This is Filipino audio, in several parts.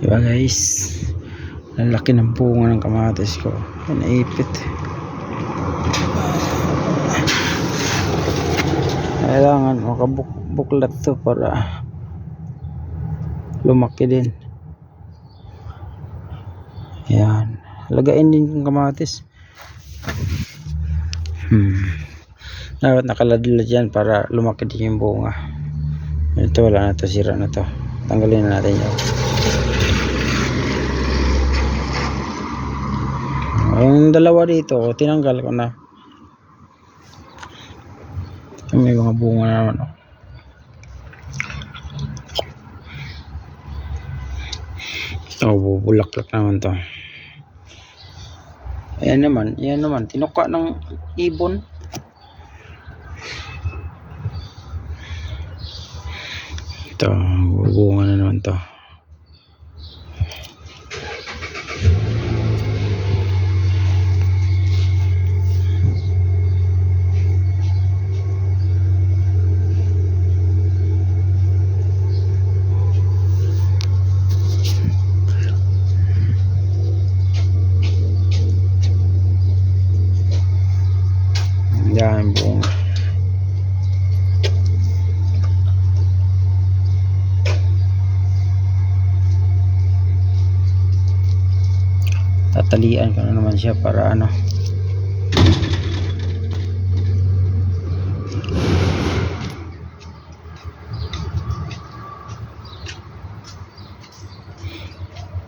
Diba guys? Ang laki ng bunga ng kamatis ko. Naipit. Kailangan makabuklat to para lumaki din. Ayan. Lagain din yung kamatis. Hmm. Dapat nakaladlad yan para lumaki din yung bunga. Ito wala na to, sira na to. Tanggalin na natin yun. Yung dalawa dito, tinanggal ko na. May mga bunga na naman. Oh. Oh, bubulaklak naman to. Ayan naman, ayan naman, tinuka ng ibon. Ito, bunga na naman to. Yan, bunga. Tatalian ko na naman siya para ano.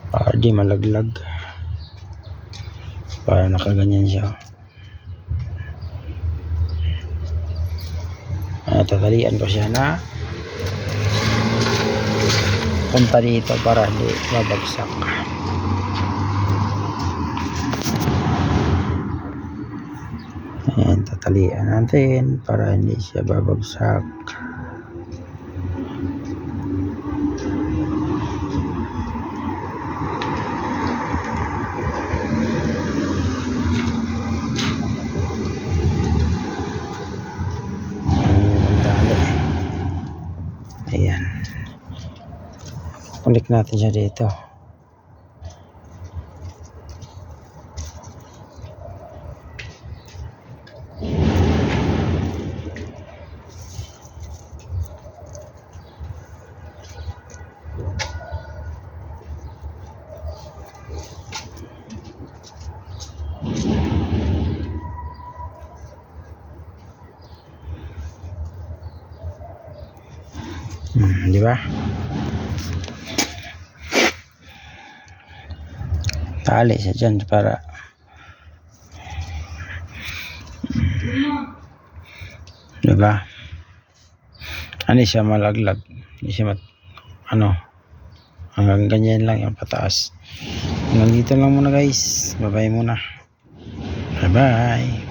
Para di malaglag. Para nakaganyan siya. Uh, tatalian ko siya na punta dito para hindi babagsak. Ayan tatalian natin para hindi siya babagsak Kulik natin siya dito. Hmm, di ba? Tali siya dyan para di ba? Ano siya malaglag. Hindi siya mat ano hanggang ganyan lang yung pataas. Hanggang dito lang muna guys. Bye bye muna. Bye bye.